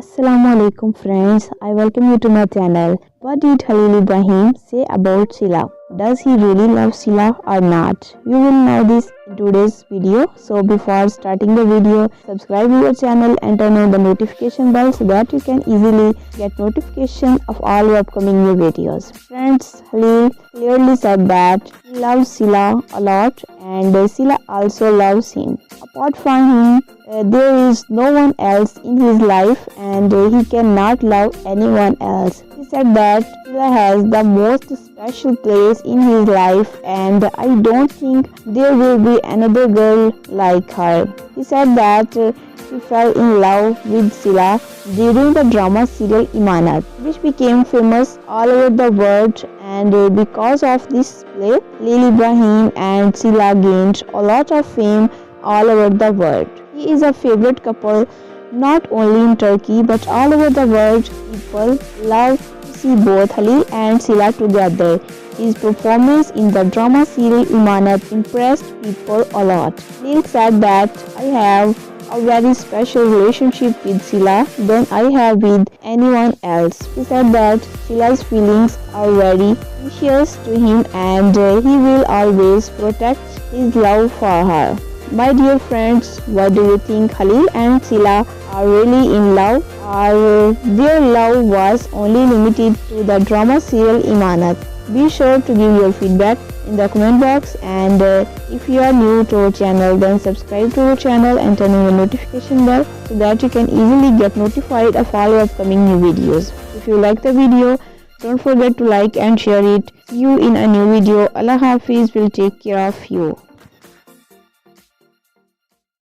Assalamu alaikum friends, I welcome you to my channel. What did Halil Ibrahim say about Sila? Does he really love Sila or not? You will know this in today's video. So before starting the video, subscribe to our channel and turn on the notification bell so that you can easily get notification of all your upcoming new videos. Friends, Halil clearly said that he loves Sila a lot and Sila also loves him. Apart from him, uh, there is no one else in his life and uh, he cannot love anyone else. He said that Sila has the most special place in his life and I don't think there will be another girl like her. He said that uh, he fell in love with Sila during the drama serial Imanat, which became famous all over the world and uh, because of this play, Lil Ibrahim and Sila gained a lot of fame all over the world. He is a favorite couple not only in Turkey but all over the world. People love to see both Khalil and Sila together. His performance in the drama serial Imanat impressed people a lot. Lil said that I have a very special relationship with Sila than I have with anyone else. He said that Sila's feelings are very precious to him and uh, he will always protect his love for her. My dear friends, what do you think Khalil and Sila are really in love or their love was only limited to the drama serial Imanat? Be sure to give your feedback in the comment box and uh, if you are new to our channel then subscribe to our channel and turn on the notification bell so that you can easily get notified of all our upcoming new videos. If you like the video, don't forget to like and share it. See you in a new video. Allah Hafiz will take care of you.